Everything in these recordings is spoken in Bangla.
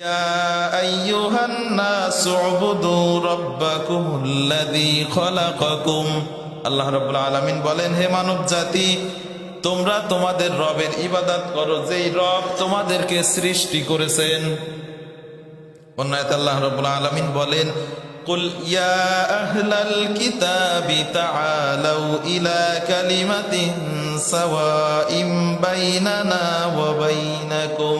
يا أيها الناس اعبدوا ربكم الذي خلقكم আল্লাহ রাব্বুল আলামিন বলেন হে মানব জাতি তোমরা তোমাদের রবের ইবাদত করো যেই রব তোমাদেরকে সৃষ্টি করেছেন অন্যায়তে আল্লাহ রাব্বুল আলামিন বলেন قل يا أهل الكتاب تعالوا إلى كلمة سواء بيننا وبينكم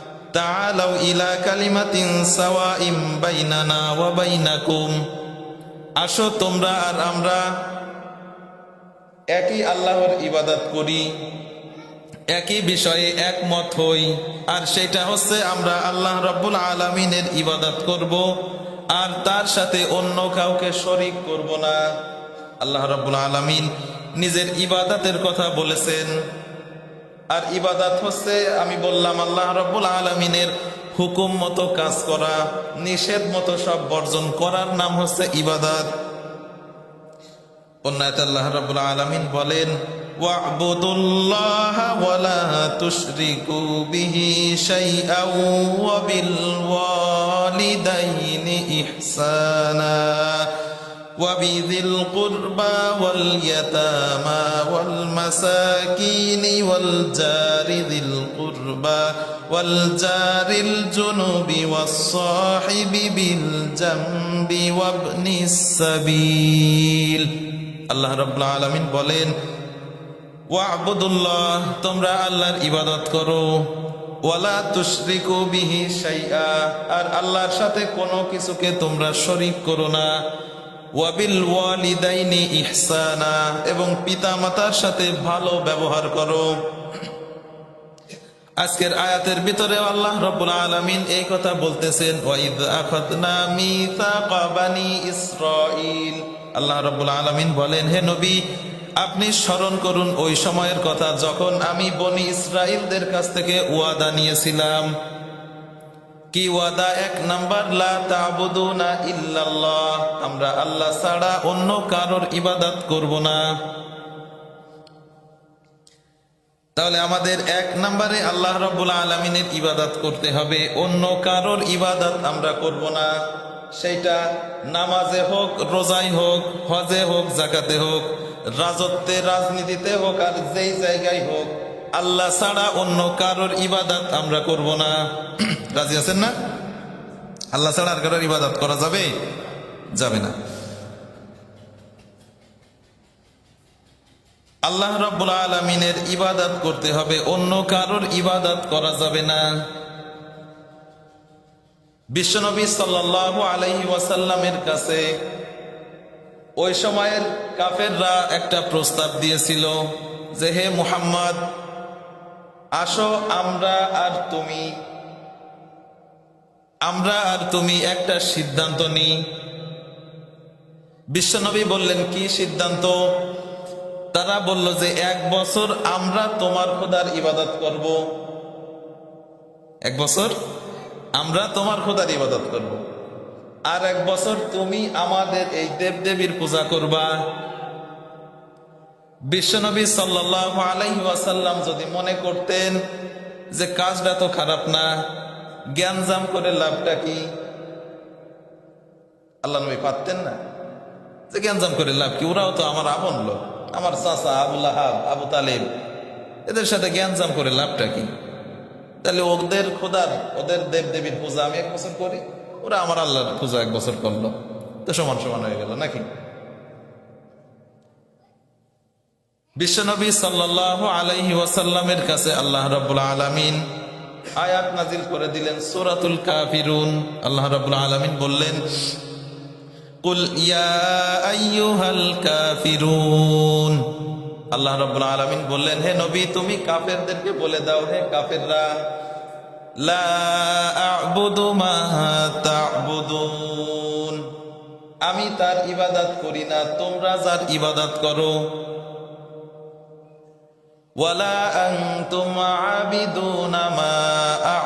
তাআলাউ ইলা কালিমাতিন সাওয়াইম বাইনানা ওয়া বাইনাকুম। আসো তোমরা আর আমরা একই আল্লাহর ইবাদত করি, একই বিষয়ে একমত হই, আর সেটা হচ্ছে আমরা আল্লাহ রব্বুল আলমিনের ইবাদত করব, আর তার সাথে অন্য কাউকে শরিক করব না। আল্লাহ রব্বুল আলমিন নিজের ইবাদতের কথা বলেছেন আর ইবাদাত হচ্ছে, আমি বললাম, আল্লাহ রব্বুল আলমিনের হুকুম মতো কাজ করা, নিষেধ মতো সব বর্জন করার নাম হচ্ছে ইবাদাত। আল্লাহ বলেন وبذي القربى واليتامى والمساكين والجار ذي القربى والجار الجنوب والصاحب بالجنب وابن السبيل আল্লাহ রাব্বুল আলামিন বলেন ওয়াবুদুল্লাহ তোমরা আল্লাহর ইবাদত করো ওয়ালা তুশরিকু বিহি শাইআ আর আল্লাহর সাথে কোনো কিছুকে তোমরা শরীক করো না ওয়াবিল ওয়ালিদাইনি ইহসানা, এবং পিতা মাতার সাথে ভালো ব্যবহার করো। আজকের আয়াতের ভিতরে আল্লাহ রব্বুল আলামিন এই কথা বলতেছেন আল্লাহ রব্বুল আলামিন বলেন, হে নবী, আপনি স্মরণ করুন ওই সময়ের কথা যখন আমি বনি ইসরাইলদের কাছ থেকে ওয়াদা নিয়েছিলাম। কি ওয়াদা? এক নাম্বার, লা তাবুদুনা ইল্লাল্লাহ। আমরা আল্লাহ ছাড়া অন্য কারোর ইবাদত করব না। তাহলে আমাদের এক নম্বরে আল্লাহ রাব্বুল আলমিনের ইবাদত করতে হবে। অন্য কারোর ইবাদত আমরা করব না। সেইটা নামাজে হোক, রোজাই হোক, হজে হোক, জাকাতে হোক, রাজত্বে, রাজনীতিতে হোক, আর যেই জায়গায় হোক আল্লাহ ছাড়া অন্য কারোর ইবাদত আমরা করব না। রাজি আছেন না? আল্লাহ ছাড়া আর কারোর ইবাদত করা যাবে? যাবে না। আল্লাহ রাব্বুল আলমিনের ইবাদত করতে হবে, অন্য কারোর ইবাদত করা যাবে না। বিশ্বনবী সাল্লাহ আলহি ওয়াসাল্লামের কাছে ওই সময়ের কাফেররা একটা প্রস্তাব দিয়েছিল যে, হে মুহাম্মদ আসো, আমরা আর তুমি, আমরা আর তুমি একটা সিদ্ধান্ত নিই। বিশ্বনবী বললেন, কি সিদ্ধান্ত? তারা বলল যে, এক বছর আমরা তোমার খোদার ইবাদত করব। এক বছর আমরা তোমার খোদার ইবাদত করব। আর এক বছর তুমি আমাদের এই দেবদেবীর পূজা করবা। বিশ্বনবী সাল্লাহ আলাইহি ওয়াসাল্লাম যদি মনে করতেন যে কাজটা তো খারাপ না জ্ঞানজাম করে লাভটা কি? আল্লাহ নবী পারতেন না। যে জ্ঞানজাম করে লাভ কি? ওরাও তো আমার আপন লোক, আমার চাচা আবুল আহাব আবু তালেব, এদের সাথে জ্ঞানজাম করে লাভটা কি? তাহলে ওদের খোদার, ওদের দেব দেবীর পূজা আমি এক বছর করি, ওরা আমার আল্লাহর পূজা এক বছর করল। তো সমান সমান হয়ে গেল, নাকি? বিশ্বনবী সাল্লাহ আলাইহি ওয়াসাল্লামের কাছে আল্লাহ রাব্বুল আলামিন আয়াত নাজিল করে দিলেন, সূরাতুল কাফিরুন। আল্লাহ রাব্বুল আলামিন বললেন, কুল ইয়া আইয়ুহাল কাফিরুন। আল্লাহ রাব্বুল আলামিন বললেন, হে নবী, তুমি কাফেরদেরকে বলে দাও, হে কাফেররা, লা আ'বুদু মা তা'বুদুন। আমি তার ইবাদত করি না, তোমরা যার ইবাদত করো ওয়ালা আনতুম আবিদুনা মা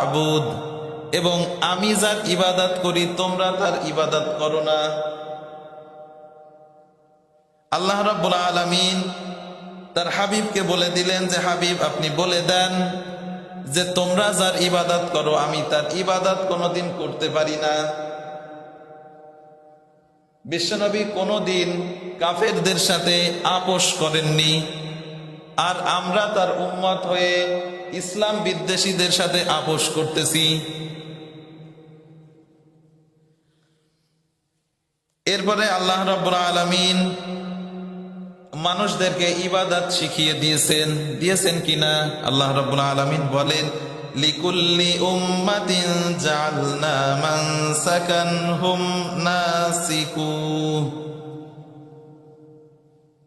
আ'বুদ। এবং আমি যার ইবাদত করি, তোমরা তার ইবাদত করো না। আল্লাহ রাব্বুল আলামিন তার হাবিবকে বলে দিলেন যে, হাবিব, আপনি বলে দেন যে, তোমরা যার ইবাদত করো, আমি তার ইবাদত কোনোদিন করতে পারি না। বিশ্বনবী কোনোদিন কাফেরদের সাথে আপোষ করেননি। আর আমরা তার উম্মত হয়ে ইসলাম বিদ্বেষীদের সাথে আপোষ করতেছি। এরপরে আল্লাহ রব্বুল আলমিন মানুষদেরকে ইবাদত শিখিয়ে দিয়েছেন। দিয়েছেন কিনা? আল্লাহ রব্বুল আলমিন বলেন, লিকুল্লি উম্মাতিন জালনা মানসাকান হুম নাসিকু।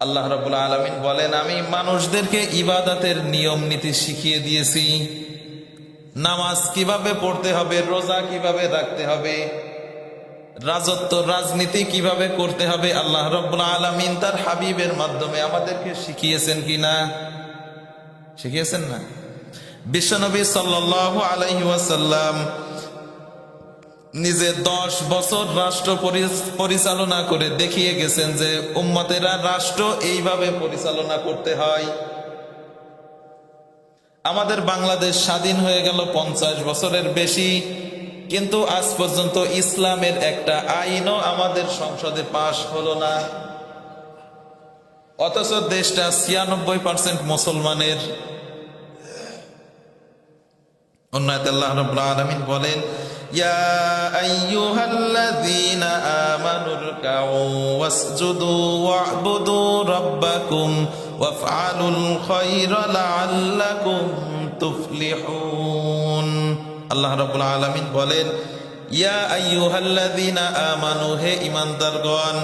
আল্লাহ রব্বুল আলমিন বলেন, আমি মানুষদেরকে ইবাদতের নিয়ম নীতি শিখিয়ে দিয়েছি। নামাজ কীভাবে পড়তে হবে, রোজা কীভাবে রাখতে হবে, রাজত্ব, রাজনীতি কীভাবে করতে হবে, আল্লাহ রব্বুল আলমিন তার হাবিবের মাধ্যমে আমাদেরকে শিখিয়েছেন কিনা শিখিয়েছেন না? বিশ্বনবী সাল্লাহ আলাইহি ওয়াসাল্লাম নিজে দশ বছর রাষ্ট্র পরি- পরিচালনা করে দেখিয়ে গেছেন যে উম্মতেরা রাষ্ট্র এইভাবে পরিচালনা করতে হয়। আমাদের বাংলাদেশ স্বাধীন হয়ে গেল পঞ্চাশ বছরের বেশি, কিন্তু আজ পর্যন্ত ইসলামের একটা আইনও আমাদের সংসদে পাশ হলো না। অথচ দেশটা ছিয়ানব্বই পার্সেন্ট মুসলমানের। অন্যায় আল্লাহ রাব্বুল আলামিন বলেন ইয়া আইয়ুহাল্লাযীনা আমানুর কাউ ওয়াসজুদু ওয়া'বুদু রাব্বাকুম ওয়াফআলুল খায়রা লাআল্লাকুম তুফলিহুন আল্লাহ রাব্বুল আলামিন বলেন ইয়া আইয়ুহাল্লাযীনা আমানু হে ঈমানদারগণ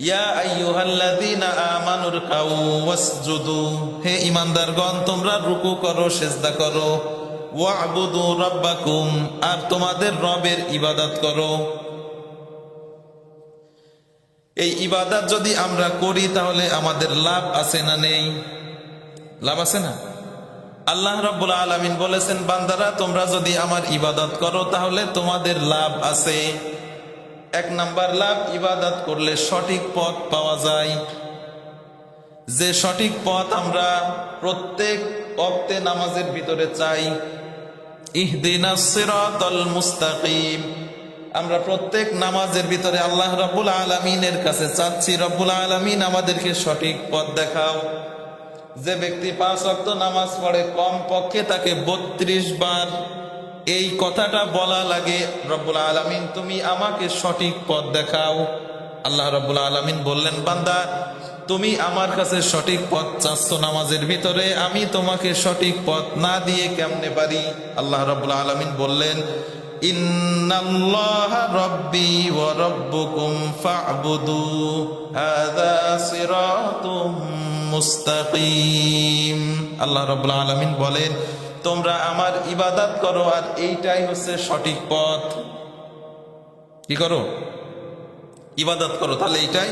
ইয়া আইয়ুহাল্লাযীনা হে ঈমানদারগণ তোমরা রুকু করো, সিজদা করো আর তোমাদের রবের ইবাদত করো। এই ইবাদত যদি আমরা করি, তাহলে আমাদের লাভ আছে না নেই? লাভ আছে না? আল্লাহ রাব্বুল আলামিন বলেছেন, বান্দারা, তোমরা যদি আমার ইবাদত করো, তাহলে তোমাদের লাভ আছে। এক নাম্বার লাভ, ইবাদত করলে সঠিক পথ পাওয়া যায়। যে সঠিক পথ আমরা প্রত্যেক অক্তে নামাজের ভিতরে চাই আমরা প্রত্যেক নামাজের ভিতরে আল্লাহ রাব্বুল আলামিনের কাছে চাচ্ছি, রব্বুল আলামিন, আমাদেরকে সঠিক পথ দেখাও। যে ব্যক্তি পাঁচ অক্ত নামাজ পড়ে কম পক্ষে তাকে বত্রিশ বার এই কথাটা বলা লাগে, রব্বুল আলামিন, তুমি আমাকে সঠিক পথ দেখাও। আল্লাহ রব্বুল আলামিন বললেন, বান্দা তুমি আমার কাছে সঠিক পথ চাচ্ছ নামাজের ভিতরে, আমি তোমাকে সঠিক পথ না দিয়ে কেমনে পারি? আল্লাহ রব্বুল আলামিন বললেন মুস্তাকিম। আল্লাহ রাব্বুল আলামিন বলেন, তোমরা আমার ইবাদত করো আর এইটাই হচ্ছে সঠিক পথ। কি করো? ইবাদত করো, তাহলে এইটাই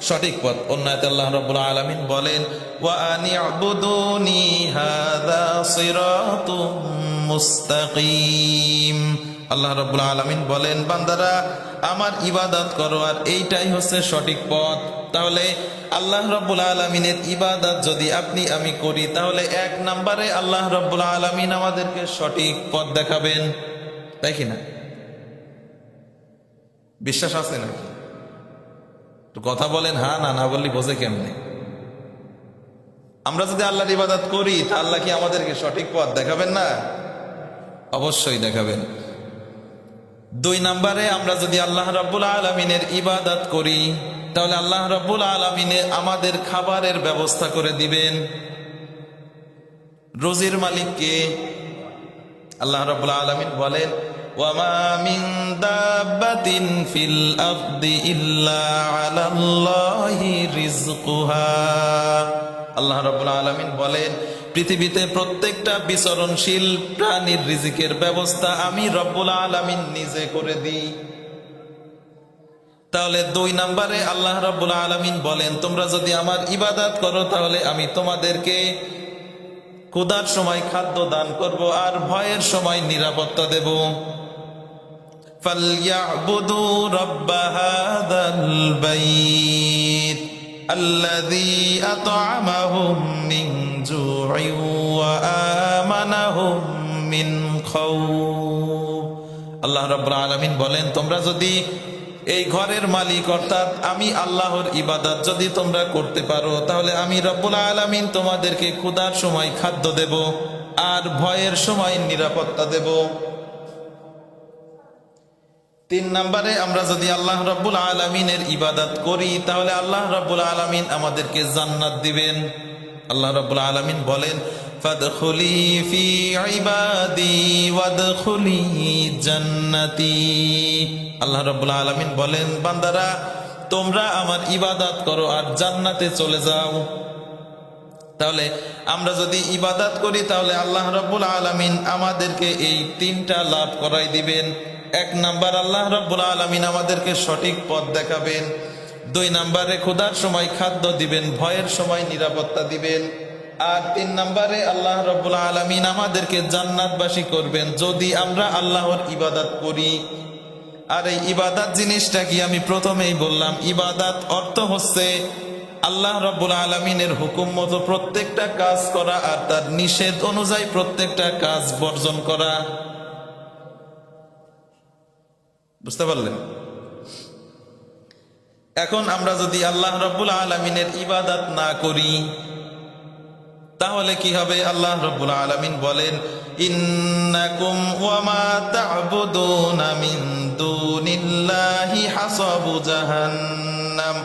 সঠিক পথ। অন্যায় আল্লাহ রাব্বুল আলামিন বলেন মুস্তাকিম। আল্লাহ রাব্বুল আলামিন বলেন, বান্দারা, আমার ইবাদত করো, আর এইটাই হচ্ছে সঠিক পথ। তাহলে আল্লাহ রব্বুল আলমিনের ইবাদত যদি আপনি আমি করি, তাহলে এক নম্বরে আল্লাহ রব্বুল আলমিন আমাদেরকে সঠিক পথ দেখাবেন। তাই কি না? বিশ্বাস আছে নাকি? তো কথা বলেন হ্যাঁ না না বললি বোঝে কেমনে? আমরা যদি আল্লাহর ইবাদত করি, তা আল্লাহ কি আমাদেরকে সঠিক পথ দেখাবেন না? অবশ্যই দেখাবেন। দুই নম্বরে, আমরা যদি আল্লাহ রাব্বুল আলমিনের ইবাদত করি, তাহলে আল্লাহ রাব্বুল আলমিনে আমাদের খাবারের ব্যবস্থা করে দিবেন। রোজির মালিককে আল্লাহ রাব্বুল আলমিন বলেন ওয়ামা মিন দাব্বাতিন ফিল আরদি ইল্লা আলাল্লাহি রিজকুহা আল্লাহ রাব্বুল আলামিন বলেন, পৃথিবীতে প্রত্যেকটা বিচরণশীল প্রাণীর রিজিকের ব্যবস্থা আমি রব্বুল আলামিন নিজে করে দিই। তাহলে দুই নম্বরে আল্লাহ রাব্বুল আলামিন বলেন, তোমরা যদি আমার ইবাদত করো তাহলে আমি তোমাদেরকে ক্ষুধার সময় খাদ্য দান করব আর ভয়ের সময় নিরাপত্তা দেব। فليعبدوا رب هذا البيت الذي أطعمهم من جوع وآمنهم من خوف আল্লাহ রাব্বুল আলামিন বলেন তোমরা যদি এই ঘরের মালিক অর্থাৎ আমি আল্লাহর ইবাদত যদি তোমরা করতে পারো তাহলে আমি রব্বুল আলামিন তোমাদেরকে ক্ষুধার সময় খাদ্য দেব আর ভয়ের সময় নিরাপত্তা দেব তিন নম্বরে আমরা যদি আল্লাহ রব্বুল আলমিনের ইবাদত করি, তাহলে আল্লাহ রব্বুল আলমিন আমাদেরকে জান্নাত দিবেন। আল্লাহ রব্বুল আলমিন বলেন, ফাদখুলি ফি ইবাদি ওয়াদখুলি জান্নাতি। আল্লাহ রব্বুল আলমিন বলেন, বান্দারা, তোমরা আমার ইবাদত করো আর জান্নাতে চলে যাও। তাহলে আমরা যদি ইবাদত করি, তাহলে আল্লাহ রব্বুল আলমিন আমাদেরকে এই তিনটা লাভ করাই দিবেন। এক নাম্বার আল্লাহ রব্বুল আলমিন আমাদেরকে সঠিক পথ দেখাবেন। দুই নাম্বারে ক্ষুধার সময় খাদ্য দিবেন, ভয়ের সময় নিরাপত্তা দিবেন। আর তিন নাম্বারে আল্লাহ রব্বুল আলমিন আমাদেরকে জান্নাতবাসী করবেন, যদি আমরা আল্লাহর ইবাদত করি। আর এই ইবাদাত জিনিসটা কি আমি প্রথমেই বললাম, ইবাদাত অর্থ হচ্ছে আল্লাহ রব্বুল আলমিনের হুকুম মতো প্রত্যেকটা কাজ করা আর তার নিষেধ অনুযায়ী প্রত্যেকটা কাজ বর্জন করা। বুঝতে পারলেন? এখন আমরা যদি আল্লাহ রব্বুল আলমিনের ইবাদাত না করি, তাহলে কি হবে? আল্লাহ রব্বুল আলমিন বলেন, ইন্নাকুম জাহান্নাম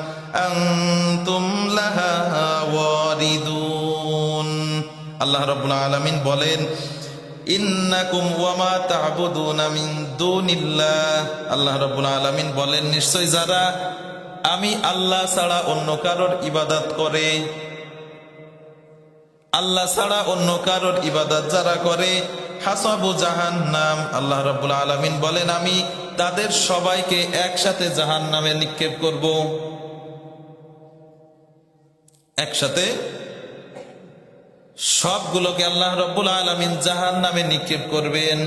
আল্লাহ রব্বুল আলমিন বলেন ইন্নাকুম ওয়ামা তা'বুদুনা মিন দুনিল্লাহ। আল্লাহ রব্বুল আলামিন বলেন, নিশ্চয় যারা আমি আল্লাহ ছাড়া অন্য কারোর ইবাদত করে, আল্লাহ ছাড়া অন্য কারোর ইবাদত যারা করে, হাসাবু জাহান্নাম। আল্লাহ রাব্বুল আলামিন বলেন, আমি তাদের সবাইকে একসাথে জাহান্নামে নিক্ষেপ করব। একসাথে সবগুলোকে আল্লাহ রব্বুল আলমিন জাহান নামে নিক্ষেপ করবেন।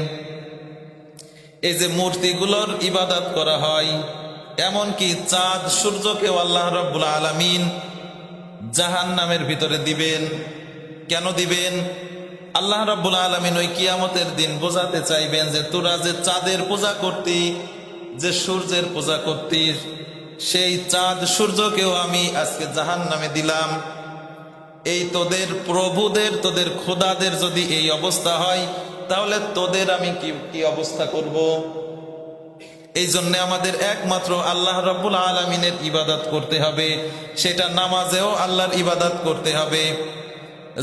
এই যে মূর্তিগুলোর ইবাদত করা হয়, এমনকি চাঁদ সূর্যকেও আল্লাহ রব্বুল আলমিন জাহান নামের ভিতরে দিবেন। কেন দিবেন? আল্লাহ রব্বুল আলমিন ওই কিয়ামতের দিন বোঝাতে চাইবেন যে তোরা যে চাঁদের পূজা করতি, যে সূর্যের পূজা করতি সেই চাঁদ সূর্যকেও আমি আজকে জাহান নামে দিলাম। এই তোদের প্রভুদের, তোদের খোদাদের যদি এই অবস্থা হয়, তাহলে তোদের আমি কি কি অবস্থা করব? এই জন্য আমাদের একমাত্র আল্লাহ রব্বুল আলমিনের ইবাদত করতে হবে। সেটা নামাজেও আল্লাহর ইবাদত করতে হবে।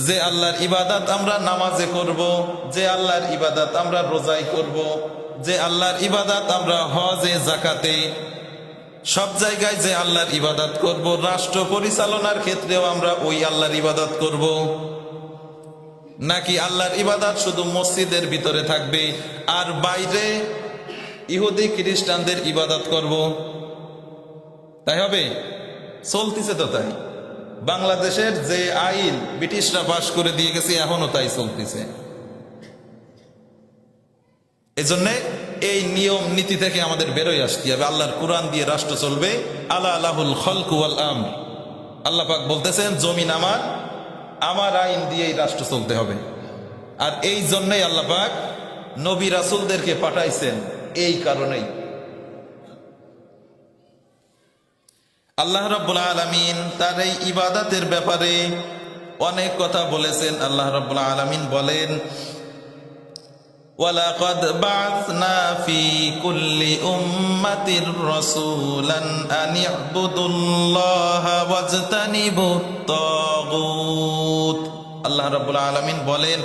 যে আল্লাহর ইবাদত আমরা নামাজে করব, যে আল্লাহর ইবাদত আমরা রোজাই করব, যে আল্লাহর ইবাদত আমরা হজে, জাকাতে সব জায়গায় যে আল্লাহর ইবাদত করব, রাষ্ট্র পরিচালনার ক্ষেত্রেও আমরা ওই আল্লাহর ইবাদত করব। নাকি আল্লাহর ইবাদত শুধু মসজিদের ভিতরে থাকবে, আর বাইরে ইহুদি খ্রিস্টানদের ইবাদত করব? তাই হবে? চলতেছে তো তাই। বাংলাদেশের যে আইন ব্রিটিশরা পাশ করে দিয়ে গেছে, এখনও তাই চলতেছে। এজন্যে এই নিয়ম নীতি থেকে আমাদের বেরোয় আসতে হবে। আল্লাহর কোরআন দিয়ে রাষ্ট্র চলবে। আল্লাহ আল্লাহুল খলকুয়াল আম আল্লাহ পাক বলতেছেন, জমিন আমার আমার আইন দিয়েই রাষ্ট্র চলতে হবে। আর এই জন্যই আল্লাহ পাক নবী রাসুলদেরকে পাঠাইছেন এই কারণেই। আল্লাহ রাব্বুল আলামিন তার এই ইবাদাতের ব্যাপারে অনেক কথা বলেছেন। আল্লাহ রাব্বুল আলামিন বলেন ولقد بعثنا في كل أمة رسولا أن اعبدوا الله واجتنبوا الطاغوت আল্লাহ রাব্বুল আলামিন বলেন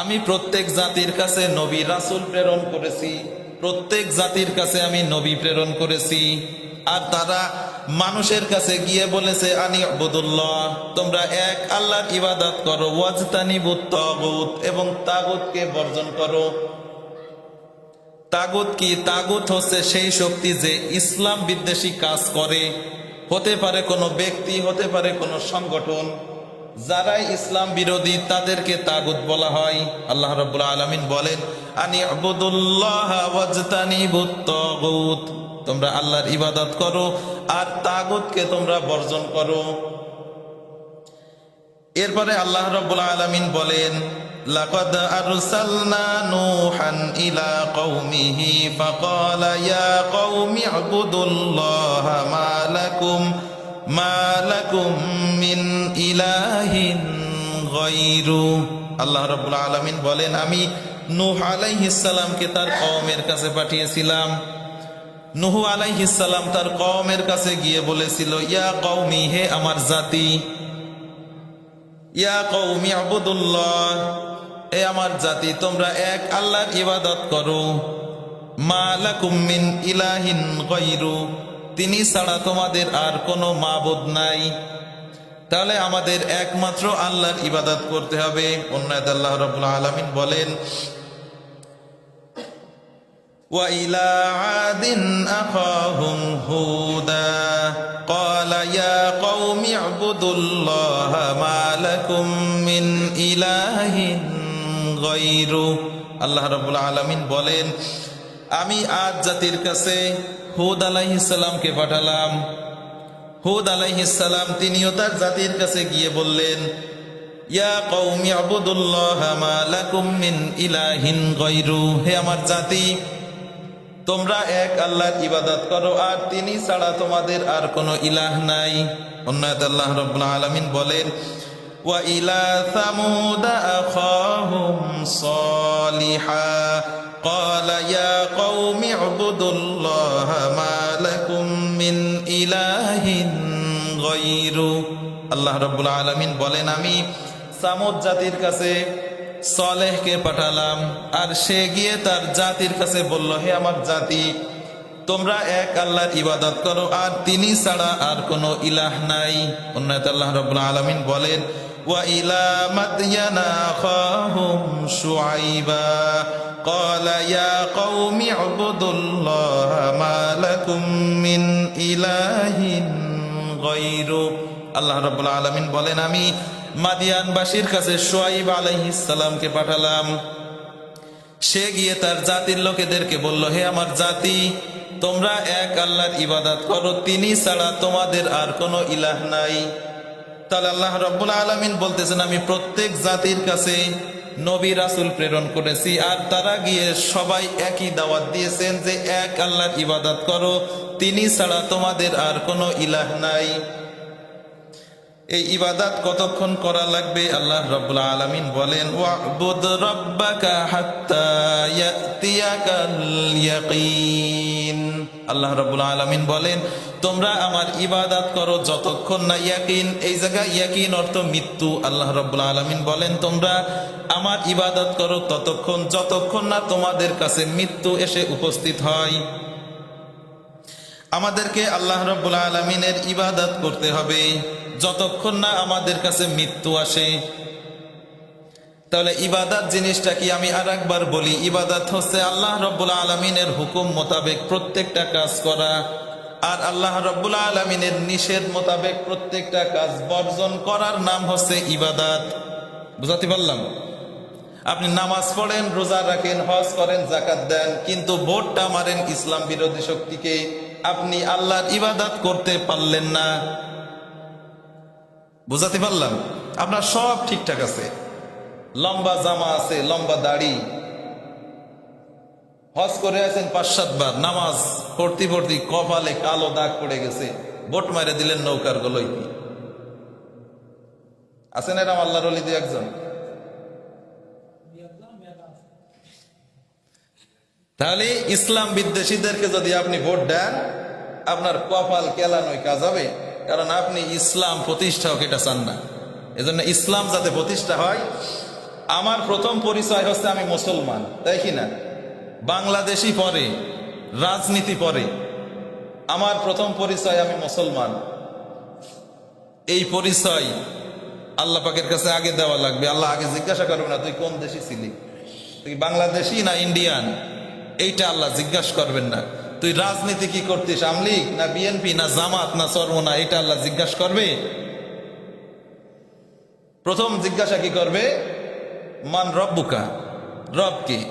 আমি প্রত্যেক জাতির কাছে নবী রাসূল প্রেরণ করেছি প্রত্যেক জাতির কাছে আমি নবী প্রেরণ করেছি আর তারা মানুষের কাছে গিয়ে বলেছে, আনি আবুদুল্লাহ, তোমরা এক আল্লাহর ইবাদত করো ওয়াজতানিবুত তাগুত, এবং তাগুতকে বর্জন করো। তাগুত কি? তাগুত হচ্ছে সেই শক্তি যে ইসলাম বিদ্বেষী কাজ করে। হতে পারে কোনো ব্যক্তি, হতে পারে কোনো সংগঠন, যারাই ইসলাম বিরোধী, তাদেরকে তাগুত বলা হয়। আল্লাহ রাব্বুল আলামিন বলেন, আনি আবুদুল্লাহ ওয়াজতানিবুত তাগুত। তোমরা আল্লাহর ইবাদত করো আর তাগুতকে তোমরা বর্জন করো। এরপরে আল্লাহ রাব্বুল আলামিন বলেন, লাকাদ আরসালনা নূহান ইলা কওমিহি ফাকালা, ইয়া কওমি ইবুদুল্লাহা মা লাকুম মা লাকুম মিন ইলাহিন গায়রু। আল্লাহ রাব্বুল আলামিন বলেন, আমি নূহ আলাইহিস সালামকে তার কওমের কাছে পাঠিয়েছিলাম। নুহু আলাইহিস সালাম তার কওমের কাছে গিয়ে বলেছিল, ইয়া কওমি, হে আমার জাতি, ইয়া কৌমি আবুদুল্লাহ, এ আমার জাতি, তোমরা এক আল্লাহর ইবাদত করো। মা লাকুম মিন ইলাহিন গায়রু, তিনি ছাড়া তোমাদের আর কোনো মাবুদ নাই। তাহলে আমাদের একমাত্র আল্লাহর ইবাদত করতে হবে। অন্যায় আল্লাহ রাব্বুল আলামিন বলেন وإلى عاد أخاهم هودا قال يا قوم اعبدوا الله ما لكم من إله غيره আল্লাহ রাব্বুল আলামিন বলেন আমি আজ জাতির কাছে হুদ আলাইহিস সালামকে পাঠালাম হুদ আলাইহিস সালাম তিনিও তার জাতির কাছে গিয়ে বললেন ইয়া কওমি আবুদুল্লাহ মা লাকুম মিন ইলাহিন গায়রু হে আমার জাতি তোমরা এক আল্লাহর ইবাদত করো আর তিনি ছাড়া তোমাদের আর কোনো ইলাহ নাই অন্যায়ত আল্লাহ রব্বুল আলামিন বলেন ওয়া ইলা সামুদ আখাহুম সালিহা قال يا قوم اعبدوا الله ما لكم من إله غيره আল্লাহ রব্বুল আলামিন বলেন আমি সামুদ জাতির কাছে সলেহকে পাঠালাম আর সে গিয়ে তার জাতির কাছে বলল হে আমার জাতি তোমরা এক আল্লাহর ইবাদত করো আর তিনি ছাড়া আর কোনো ইলাহ নাই উন্নত আল্লাহ রব্বুল আলামিন বলেন ওয়া ইলা মাদয়ানা আখাহুম শুআইবা قال يا قوم اعبدوا الله ما لكم من إله غيره আল্লাহ রাব্বুল আলামিন বলেন আমি মাদিয়ানবাসীর কাছে সোয়াইব সালামকে পাঠালাম। সে গিয়ে তার জাতির লোকেদেরকে বলল, হে আমার জাতি, তোমরা এক আল্লাহর ইবাদত করো, তিনি ছাড়া তোমাদের আর কোনো ইলাহ নাই। তাহলে আল্লাহ রব্বুল আলমিন বলতেছেন, আমি প্রত্যেক জাতির কাছে নবী রাসুল প্রেরণ করেছি, আর তারা গিয়ে সবাই একই দাওয়াত দিয়েছেন যে, এক আল্লাহর ইবাদত করো, তিনি ছাড়া তোমাদের আর কোনো ইলাহ নাই। এই ইবাদাত কতক্ষণ করা লাগবে? আল্লাহ রাব্বুল আলামিন বলেন, ওয়াবুদ রাব্বাকা হাত্তা ইয়াতিয়াকাল ইয়াকিন আল্লাহ রাব্বুল আলামিন বলেন, তোমরা আমার ইবাদাত করো যতক্ষণ না ইয়াকিন। এই জায়গায় ইয়াকিন অর্থ মৃত্যু। আল্লাহ রাব্বুল আলামিন বলেন, তোমরা আমার ইবাদত করো ততক্ষণ, যতক্ষণ না তোমাদের কাছে মৃত্যু এসে উপস্থিত হয়। আমাদেরকে আল্লাহ রব্বুল আলমিনের ইবাদত করতে হবে। যতক্ষণ না আমাদের কাছে মৃত্যু আসে। তাহলে ইবাদত জিনিসটা কি আমি আর একবার বলি? ইবাদাত হচ্ছে আল্লাহ রব্বুল আলমিনের হুকুম মোতাবেক প্রত্যেকটা কাজ করা আর আল্লাহ রব্বুল আলমিনের নিষেধ মোতাবেক প্রত্যেকটা কাজ বর্জন করার নাম হচ্ছে ইবাদাত। বুঝাতে পারলাম? আপনি নামাজ পড়েন, রোজা রাখেন, হজ করেন জাকাত দেন, কিন্তু ভোটটা মারেন ইসলাম বিরোধী শক্তিকে। আপনি আল্লাহর ইবাদাত করতে পারলেন না। বুঝাতে পারলাম? আপনার সব ঠিকঠাক আছে। লম্বা জামা আছে, লম্বা দাড়ি। হজ করে আছেন পাঁচ সাতবার নামাজ পড়তে পড়তে কপালে কালো দাগ পড়ে গেছে। ভোট মারে দিলেন নৌকার গলই। আছেন এরম আল্লাহর দু একজন? তাহলে ইসলাম বিদ্বেষীদেরকে যদি আপনি ভোট দেন, আপনার কপাল কেলানোই কাজ হবে? কারণ আপনি ইসলাম প্রতিষ্ঠা হোক, এটা চান না। এজন্য ইসলাম যাতে প্রতিষ্ঠা হয়, আমার প্রথম পরিচয় হচ্ছে আমি মুসলমান, তাই কি না? বাংলাদেশি পরে, রাজনীতি পরে, আমার প্রথম পরিচয় আমি মুসলমান। এই পরিচয় আল্লাহ পাকের কাছে আগে দেওয়া লাগবে। আল্লাহ আগে জিজ্ঞাসা করবে না, তুই কোন দেশি ছিলি? তুই বাংলাদেশি না ইন্ডিয়ান? এইটা আল্লাহ জিজ্ঞাসা করবেন না। তুই রাজনীতি কি করতিস, আমলিগ না বিএনপি, না জামাত, না সর্বনা এটা আল্লাহ জিজ্ঞাসা করবে। প্রথম জিজ্ঞাসা কি করবে? মান রব্বুকা? রব কি?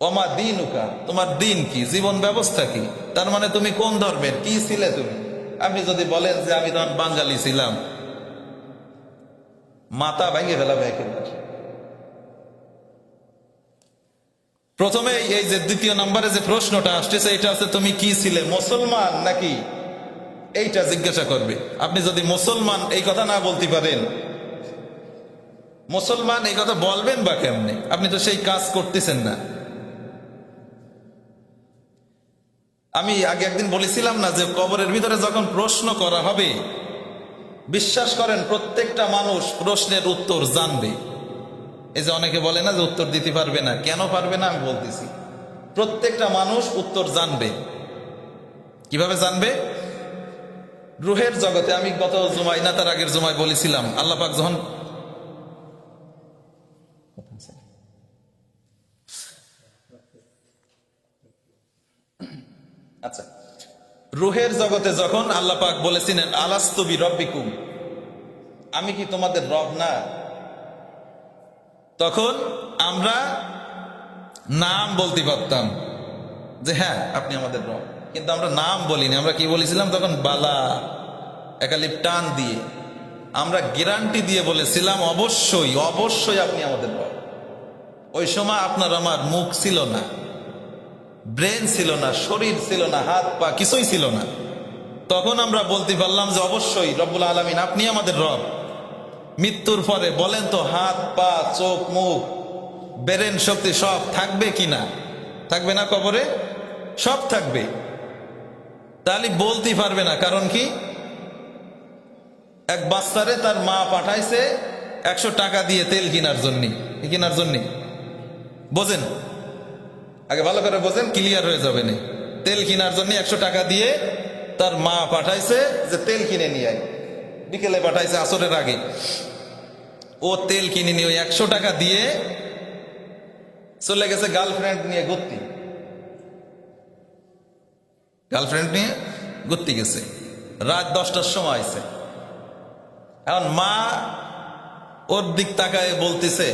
অমা দিন উকা তোমার দিন কি? জীবন ব্যবস্থা কি? তার মানে তুমি কোন ধর্মের? কি ছিলে তুমি? আপনি যদি বলেন যে আমি তখন বাঙালি ছিলাম। মাথা ভেঙে ফেলা একেবারে প্রথমে এই যে দ্বিতীয় নম্বরে যে প্রশ্নটা আসতেছে, এটা আছে তুমি কি ছিলে, মুসলমান নাকি? এইটা জিজ্ঞাসা করবে। আপনি যদি মুসলমান, এই কথা না বলতে পারেন, মুসলমান এই কথা বলবেন বা কেমনে? আপনি তো সেই কাজ করতেছেন না। আমি আগে একদিন বলেছিলাম না যে কবরের ভিতরে যখন প্রশ্ন করা হবে, বিশ্বাস করেন প্রত্যেকটা মানুষ প্রশ্নের উত্তর জানবে। এই যে অনেকে বলে না যে উত্তর দিতে পারবে না। কেন পারবে না আমি বলতেছি। প্রত্যেকটা মানুষ উত্তর জানবে। কীভাবে জানবে? রুহের জগতে, আমি গত জুমাই না তার আগের জুমায় বলেছিলাম, আল্লাহ পাক যখন আচ্ছা। রুহের জগতে যখন আল্লাহ পাক বলেছিলেন আলাস্তবি রব্বিকুম। আমি কি তোমাদের রব না? তখন আমরা নাম বলতে পারতাম যে হ্যাঁ আপনি আমাদের রব। কিন্তু আমরা নাম বলিনি। আমরা কি বলেছিলাম? তখন বালা, একালিপ টান দিয়ে আমরা গ্যারান্টি দিয়ে বলেছিলাম, অবশ্যই অবশ্যই আপনি আমাদের রব। ওই সময় আপনার আমার মুখ ছিল না, ব্রেন ছিল না, শরীর ছিল না, হাত পা কিছুই ছিল না। তখন আমরা বলতে পারলাম যে, অবশ্যই, রব্বুল আলমিন, আপনি আমাদের রব। মৃত্যুর পরে বলেন তো, হাত, পা, চোখ, মুখ, ব্রেন শক্তি সব থাকবে কি না? থাকবে না কবরে? সব থাকবে। তাহলে বলতে পারবে না, কারণ কি? এক বাচ্চারে তার মা পাঠাইছে একশো টাকা দিয়ে তেল কেনার জন্য। কেনার জন্য। বোঝেন? আগে ভালো করে বোঝেন ক্লিয়ার হয়ে যাবে না। তেল কেনার জন্য একশো টাকা দিয়ে তার মা পাঠাইছে যে তেল কিনে নিয়ে আয়। বিকেলে পাঠাইছে আসরের আগে। ও তেল কিনে নিয়ে একশো টাকা দিয়ে চলে গেছে গার্লফ্রেন্ড নিয়ে ঘুরতি। গার্লফ্রেন্ড নিয়ে ঘুরতে গেছে। রাত দশটার সময় আইছে। এখন মা ওর দিক তাকায় বলতেছে,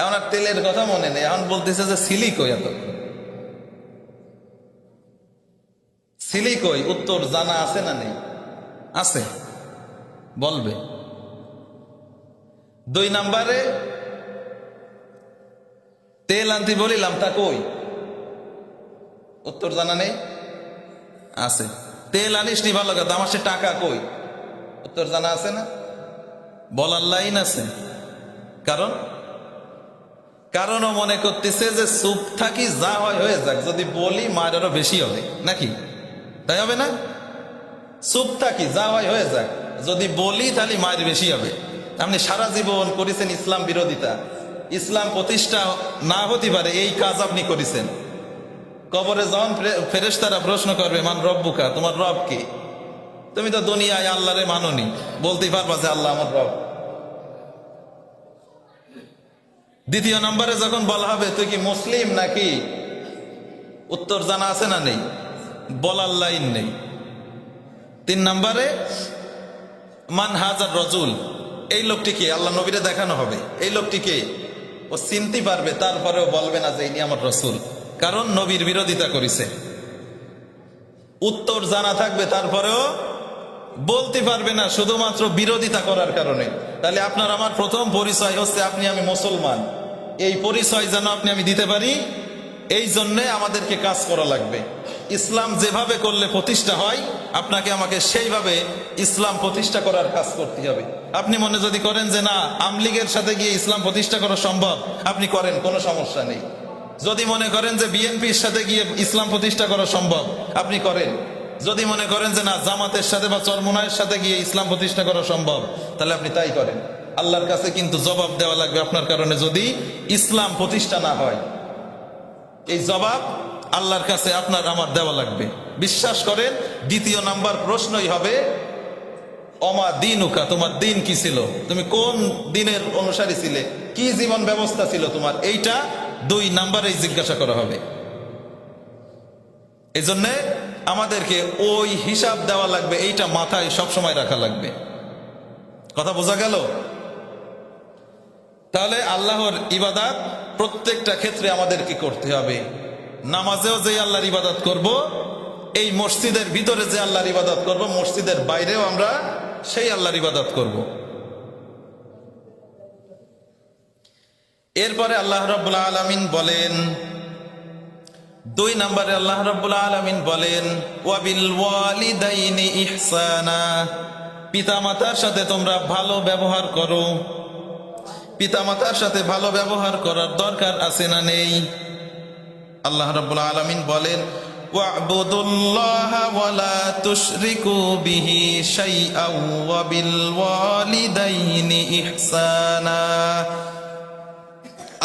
এখন আর তেলের কথা মনে নেই, এখন বলতেছে যে সিলিক ওই এত সিলিক ওই উত্তর জানা আছে না নেই? আছে। বলবে। দুই নাম্বারে, তেল আনতে বলিলাম, তা কই? উত্তর জানা নেই? আছে। তেল আনিস নি ভালো কথা, আমার সে টাকা কই? উত্তর জানা আছে না? বলার লাইন আছে। কারণ? কারণও মনে করতেছে যে, চুপ থাকি যা হয় হয়ে যাক, যদি বলি আরও বেশি হবে, নাকি? তাই হবে না? চুপ থাকি, যা হয় হয়ে যাক। যদি বলি তাহলে মায়ের বেশি হবে। আপনি সারা জীবন করেছেন ইসলাম বিরোধিতা। ইসলাম প্রতিষ্ঠা না হতে পারে, এই কাজ আপনি করেছেন। কবরে যখন ফেরেস তারা প্রশ্ন করবে, মান রব্বুকা? তোমার রব কি? তুমি তো দুনিয়ায় আল্লাহরে মাননি। বলতেই পারবা যে আল্লাহ আমার রব। দ্বিতীয় নম্বরে যখন বলা হবে, তুই কি মুসলিম নাকি? উত্তর জানা আছে না নেই। বলার লাইন নেই। তিন নম্বরে মান হাজার রজুল, এই লোকটিকে আল্লাহ নবীরে দেখানো হবে। এই লোকটিকে ও চিনতে পারবে, তারপরেও বলবে না যে ইনি আমার রসুল। কারণ নবীর বিরোধিতা করেছে। উত্তর জানা থাকবে, তারপরেও বলতে পারবে না, শুধুমাত্র বিরোধিতা করার কারণে। তাহলে আপনার আমার প্রথম পরিচয় হচ্ছে, আপনি আমি মুসলমান। এই পরিচয় যেন আপনি আমি দিতে পারি, এই জন্যে আমাদেরকে কাজ করা লাগবে। ইসলাম যেভাবে করলে প্রতিষ্ঠা হয়, আপনাকে আমাকে সেইভাবে ইসলাম প্রতিষ্ঠা করার কাজ করতে হবে। আপনি মনে যদি করেন যে না, আমলিগের সাথে গিয়ে ইসলাম প্রতিষ্ঠা করা সম্ভব, আপনি করেন, কোনো সমস্যা নেই। যদি মনে করেন যে বিএনপির সাথে গিয়ে ইসলাম প্রতিষ্ঠা করা সম্ভব, আপনি করেন। যদি মনে করেন যে না, জামাতের সাথে বা চরমোনায়ের সাথে গিয়ে ইসলাম প্রতিষ্ঠা করা সম্ভব, তাহলে আপনি তাই করেন। আল্লাহর কাছে কিন্তু জবাব দেওয়া লাগবে আপনার কারণে যদি ইসলাম প্রতিষ্ঠা না হয়। এই জবাব আল্লাহর কাছে আপনার আমার দেওয়া লাগবে। বিশ্বাস করেন, দ্বিতীয় নাম্বার প্রশ্নই হবে, অমা দিন উকা তোমার দিন কি ছিল? তুমি কোন দিনের অনুসারী ছিলে? কি জীবন ব্যবস্থা ছিল তোমার? এইটা দুই নাম্বারেই জিজ্ঞাসা করা হবে। এই জন্যে আমাদেরকে ওই হিসাব দেওয়া লাগবে, এইটা মাথায় সবসময় রাখা লাগবে। কথা বোঝা গেল? তাহলে আল্লাহর ইবাদাত প্রত্যেকটা ক্ষেত্রে আমাদেরকে করতে হবে। নামাজেও যে আল্লাহর ইবাদত করব, এই মসজিদের ভিতরে যে আল্লাহর ইবাদত করব, মসজিদের বাইরেও আমরা সেই আল্লাহর ইবাদত করব। এরপরে আল্লাহ রব্বুল্লা আলমিন বলেন, দুই নম্বরে আল্লাহ রব্বুল আলমিন বলেন, ওয়াবিল ওয়ালিদাইনি ইহসানা। সাথে তোমরা ভালো ব্যবহার করো। পিতামাতার সাথে ভালো ব্যবহার করার দরকার আছে না নেই? আল্লাহ রব্বুল আলমিন বলেন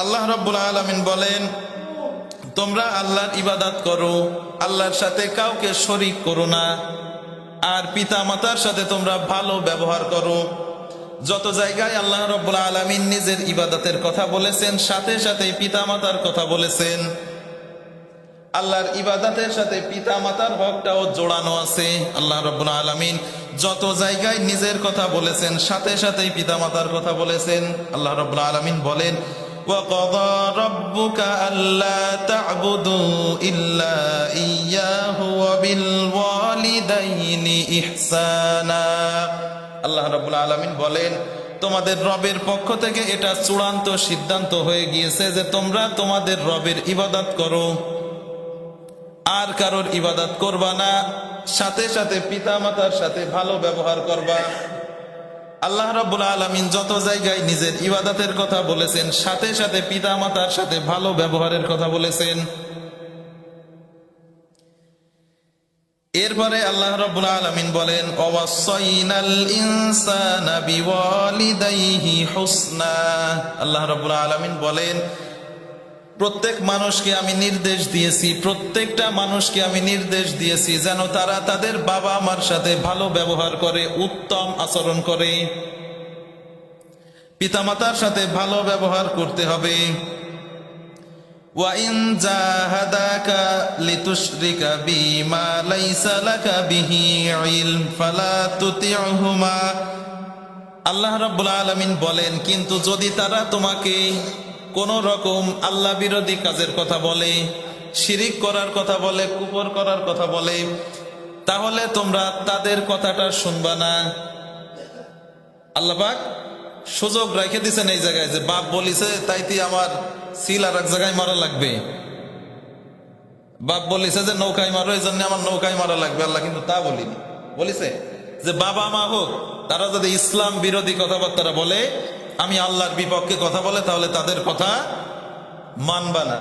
আল্লাহ রব্বুল আলমিন বলেন, তোমরা আল্লাহর ইবাদাত করো, আল্লাহর সাথে কাউকে শরিক করো না। আর পিতা মাতার সাথে তোমরা ভালো ব্যবহার করো। যত জায়গায় আল্লাহ রব্বুল আলমিন নিজের ইবাদাতের কথা বলেছেন, সাথে সাথে পিতা মাতার কথা বলেছেন। আল্লাহর ইবাদতের সাথে পিতা মাতার হকটাও জোড়ানো আছে আল্লাহ রব্বুল আলমিন যত জায়গায় নিজের কথা বলেছেন সাথে সাথেই পিতা মাতার কথা বলেছেন আল্লাহ রব্বুল আলমিন বলেন وقضى ربك ألا تعبدوا إلا إياه وبالوالدين إحسانا আল্লাহ রব্বুল আলমিন বলেন তোমাদের রবের পক্ষ থেকে এটা চূড়ান্ত সিদ্ধান্ত হয়ে গিয়েছে যে তোমরা তোমাদের রবের ইবাদত করো আর কারোর ইবাদত করবা না, সাথে সাথে পিতা মাতার সাথে ভালো ব্যবহার করবা। আল্লাহ রাব্বুল আলামিন যত জায়গায় নিজের ইবাদতের কথা বলেছেন, সাথে সাথে পিতা মাতার সাথে ভালো ব্যবহারের কথা বলেছেন। এরপরে আল্লাহ রাব্বুল আলামিন বলেন আল্লাহ রাব্বুল আলামিন বলেন প্রত্যেক মানুষকে আমি নির্দেশ দিয়েছি প্রত্যেকটা মানুষকে আমি নির্দেশ দিয়েছি যেন তারা তাদের বাবা মার সাথে ভালো ব্যবহার করে উত্তম আচরণ করে পিতামাতার সাথে ভালো ব্যবহার করতে হবে وَإِن جَاهَدَاكَ لِتُشْرِكَ بِي مَا لَيْسَ لَكَ بِهِ عِلْمٌ فَلَا تُطِعْهُمَا আল্লাহ রাব্বুল আলামিন বলেন কিন্তু যদি তারা তোমাকে কোন রকম আল্লাহ বিরোধী কাজের কথা বলে, শিরিক করার কথা বলে, কুপর করার কথা বলে, তাহলে তোমরা তাদের কথাটা শুনবা না। আল্লাপাক সুযোগ রেখে দিছেন এই জায়গায় যে বাপ বলিছে তাইতে আমার সিল আর এক জায়গায় মারা লাগবে। বাপ বলিছে যে নৌকায় মারো, এই জন্য আমার নৌকায় মারা লাগবে। আল্লাহ কিন্তু তা বলিনি। বলিছে যে বাবা মা হোক, তারা যদি ইসলাম বিরোধী কথাবার্তা বলে আমি আল্লাহর বিপক্ষে কথা বলে তাহলে তাদের কথা মানবা না।